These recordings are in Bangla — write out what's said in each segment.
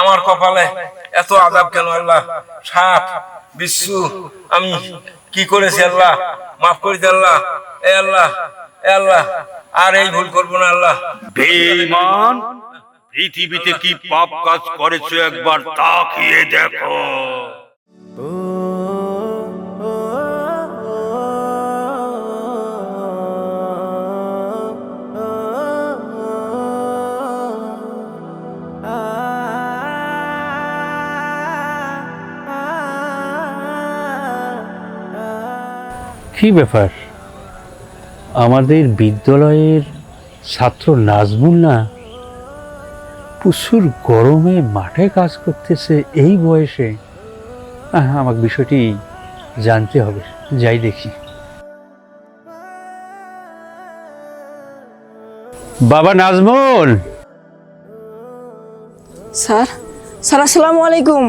আমার কপালে এত আজাব কেন আল্লাহ? সাপ বিশ্বু আমি কি করেছি আল্লাহ? মাফ করি আল্লাহ। এ আল্লাহ এ আল্লাহ, আর এই ভুল করব না আল্লাহ। বেঈমান, পৃথিবীতে কি পাপ কাজ করেছ একবার তাকিয়ে দেখো। কি ব্যাপার? আমাদের বিদ্যালয়ের ছাত্র নাজমুল না প্রচুর গরমে মাঠে কাজ করতেছে এই বয়সে? আমাকে বিষয়টি জানতে হবে যাই দেখি। বাবা নাজমুল! স্যার স্যার আসসালামু আলাইকুম।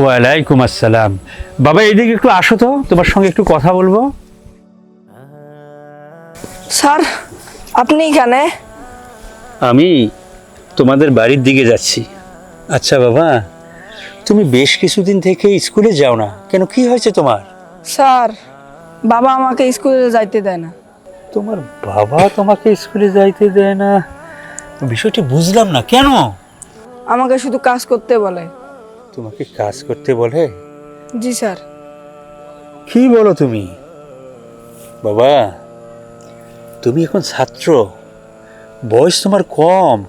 ওয়ালাইকুম আসসালাম। বাবা এইদিকে একটু আসো তো তোমার সঙ্গে একটু কথা বলব। স্যার আপনি এখানে? আমি তোমাদের বাড়ির দিকে যাচ্ছি। আচ্ছা বাবা তুমি বেশ কিছুদিন থেকে স্কুলে যাও না। কেন কি হয়েছে তোমার? স্যার বাবা আমাকে স্কুলে যাইতে দেয় না। তোমার বাবা তোমাকে স্কুলে যাইতে দেয় না? বিষয়টি বুঝলাম না কেন? আমাকে শুধু কাজ করতে বলে। তোমাকে কাজ করতে বলে? জি স্যার। কি বলো তুমি? বাবা তুমি এখন ছাত্র। বয়স তোমার কম।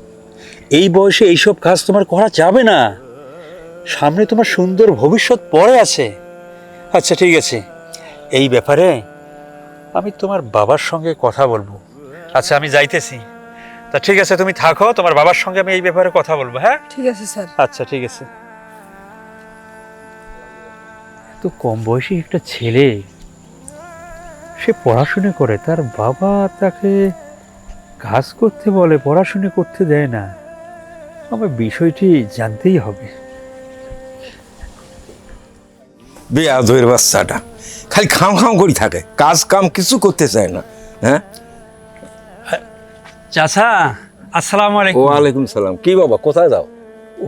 এই বয়সে এইসব কাজ তোমার করা যাবে না। সামনে তোমার সুন্দর ভবিষ্যৎ পড়ে আছে। আচ্ছা ঠিক আছে। এই ব্যাপারে আমি তোমার বাবার সঙ্গে কথা বলব। আচ্ছা আমি যাইতেছি। তা ঠিক আছে তুমি থাকো। তোমার বাবার সঙ্গে আমি এই ব্যাপারে কথা বলব হ্যাঁ? ঠিক আছে স্যার। আচ্ছা ঠিক আছে। তো কম বয়সী একটা ছেলে। সে পড়াশুনো করে তার বাবা তাকে কাজ করতে বলে পড়াশুনো করতে দেয় না। আমার বিষয়টি জানতেই হবে। বেয়াদয়ের বাচ্চাটা। খালি খাম খাম করি থাকে। কাজ কাম কিছু করতে চায় না। হ্যাঁ? চাচা আসসালামু আলাইকুম। ওয়ালাইকুম সালাম। কি বাবা কোথায় যাও?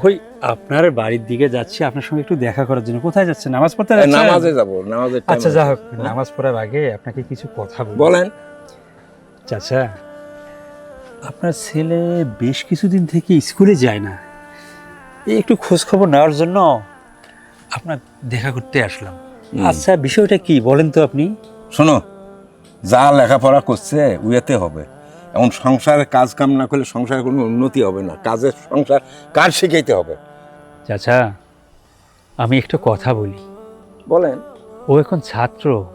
ওই আপনার বাড়ির দিকে যাচ্ছি আপনার সঙ্গে একটু দেখা করার জন্য। কোথায় যাচ্ছেন? নামাজ পড়তে এ, যাচ্ছেন? নামাজে যাব time আচ্ছা যা হোক নামাজ পড়ার আগে আপনাকে কিছু কথা বলব বলেন। চাচা আপনার ছেলে বেশ কিছুদিন থেকে স্কুলে যায় না। এই একটু খোঁজ খবর নেওয়ার জন্য আপনার দেখা করতে আসলাম। আচ্ছা বিষয়টা কি বলেন তো আপনি? শোনো যা লেখাপড়া করছে উয়েতে হবে। এমন সংসারে কাজ কাম না করলে সংসারে কোনো উন্নতি হবে না। কাজের সংসার কাজ শিখাইতে হবে? চাচা আমি একটু কথা বলি। বলেন। ও এখন ছাত্র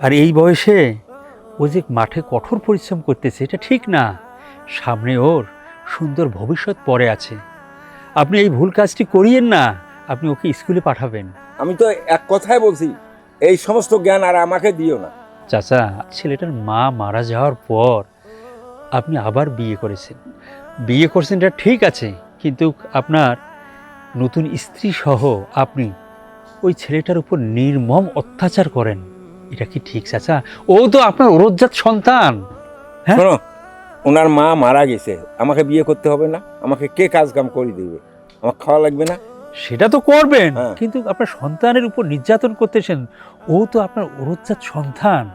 আর এই বয়সে ও যে মাঠে কঠোর পরিশ্রম করতেছে এটা ঠিক না। সামনে ওর সুন্দর ভবিষ্যৎ পড়ে আছে। আপনি এই ভুল কাজটি করিয়েন না আপনি ওকে স্কুলে পাঠাবেন। আমি তো এক কথাই বলছি এই সমস্ত জ্ঞান আর আমাকে দিও না। চাচা ছেলেটার মা মারা যাওয়ার পর আপনি আবার বিয়ে করেছেন। বিয়ে করছেন এটা ঠিক আছে কিন্তু আপনার নতুন স্ত্রী সহ আপনি ওই ছেলেটার উপর নির্মম অত্যাচার করেন। এটা কি ঠিক চাচা? ও তো আপনার ওরজ্জাত সন্তান। হ্যাঁ? ওনার মা মারা গেছে। আমাকে বিয়ে করতে হবে না। আমাকে কে কাজ কাম করে দিবে? আমার খাওয়া লাগবে না? সেটা তো করবেন। হ্যাঁ। কিন্তু আপনার সন্তানের উপর নির্যাতন করতেছেন ও তো আপনার ওরজ্জাত সন্তান।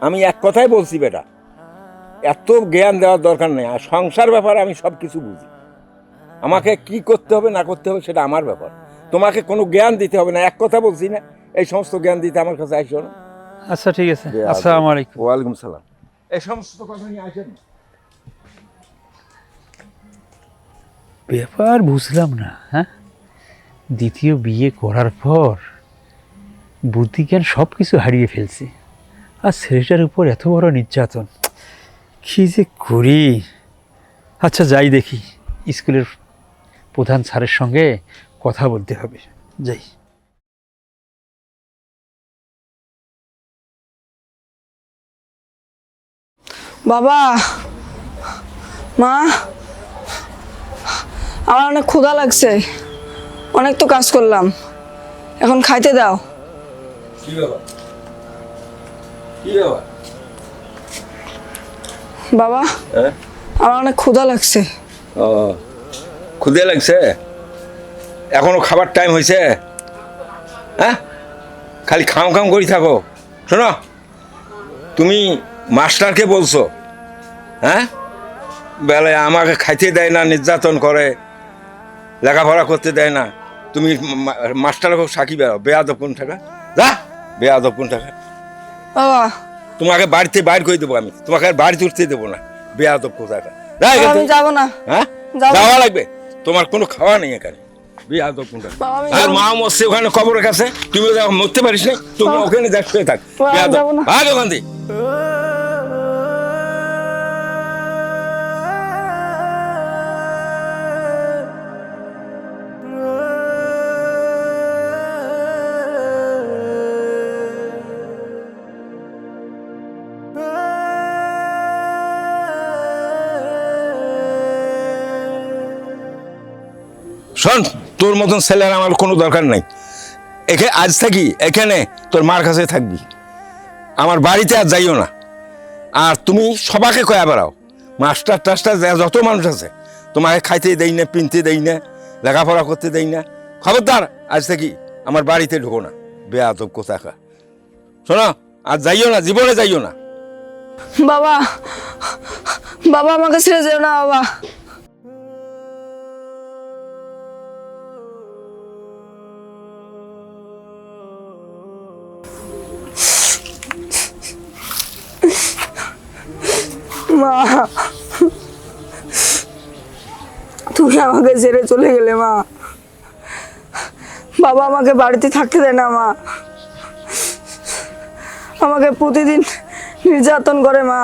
আমি এক কথাই বলছি বেটা এত জ্ঞান দেওয়ার দরকার নেই। আর সংসার ব্যাপারে আমি সব কিছু বুঝি। আমাকে কি করতে হবে না করতে হবে সেটা আমার ব্যাপার। তোমাকে কোনো জ্ঞান দিতে হবে না এক কথা বলছি না। এই সমস্ত জ্ঞান দিতে আমার কাছে আসো না। আচ্ছা ঠিক আছে। আসসালামু আলাইকুম। ওয়ালাইকুম সালাম। এই সমস্ত কথা নিয়ে আসেন ব্যাপার বুঝলাম না হ্যাঁ? দ্বিতীয় বিয়ে করার পর বুদ্ধিজ্ঞান সব কিছু হারিয়ে ফেলছে। আর ছেলেটার উপর এত বড় নির্যাতন কী যে করি? আচ্ছা যাই দেখি স্কুলের প্রধান স্যারের সঙ্গে কথা বলতে হবে। যাই বাবা! মা! আমার অনেক ক্ষুধা লাগছে। অনেক তো কাজ করলাম। এখন খাইতে দাও। বাবা! হ্যাঁ? আমার অনেক ক্ষুধা লাগছে। ও। ক্ষুদে লাগছে? এখনও খাবার টাইম হয়েছে হ্যাঁ? খালি খাম খাম করি থাকো। শোনো তুমি মাস্টারকে বলছো হ্যাঁ? বেলায় আমাকে খাইতে দেয় না নির্যাতন করে লেখাপড়া করতে দেয় না। তুমি মা- মাস্টারকে সাকি বেড়াও বেয়াদব কোন টাকা যা বেয়াদব কোন টাকা বাবা। তোমাকে বাড়িতে বাইর করে দেবো আমি। তোমাকে আর বাড়িতে উঠতে দেবো না। বেয়াদব থেকে। যাব না। হ্যাঁ। যাওয়া লাগবে? তোমার কোনো খাওয়া নেই এখানে। আর মা মরছে ওখানে কবরের কাছে। তুমি মরতে পারিস না তুমি ওখানে দেখ শুয়ে থাক। আর ওখান থেকে শোন, তোর মতন ছেলের আমার কোনো দরকার নাই। এখানে আজ থাকি, এখানে তোর মার কাছে থাকবি। আমার বাড়িতে আর যাইও না। আর তুমি সবাকে কয়া বেড়াও। মাস্টার টাস্টার যত মানুষ আছে, তোমাকে খাইতে দেই না, পিনতে দেই না, লেখাপড়া করতে দেই না। খবরদার, আজ থাকি, আমার বাড়িতে ঢুকো না। বেয়াদব কোথাকা। শোনো, আর যাইও না, জীবনে যাইও না। বাবা বাবা আমাকে ছেড়ে যেও না, বাবা। মা। তুমি আমাকে ছেড়ে চলে গেলে, মা। বাবা আমাকে বাড়িতে থাকতে দেয় না, মা। আমাকে প্রতিদিন নির্যাতন করে, মা।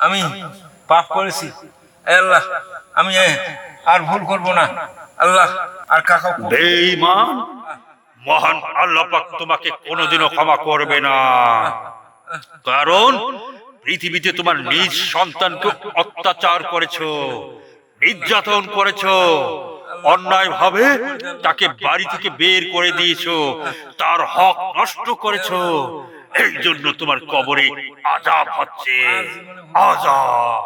আমি পাপ করেছি। আল্লাহ, আমি আর ভুল করব না। আল্লাহ, আর কাকা বেঈমান, মহান আল্লাহ পাক তোমাকে কোনোদিনও ক্ষমা করবে না। কারণ পৃথিবীতে তোমার নিজ সন্তানকে অত্যাচার করেছ, নির্যাতন করেছ অন্যায় ভাবে তাকে বাড়ি থেকে বের করে দিয়েছ, তার হক নষ্ট করেছ, এই জন্য তোমার কবরে আজাব হচ্ছে। আজাব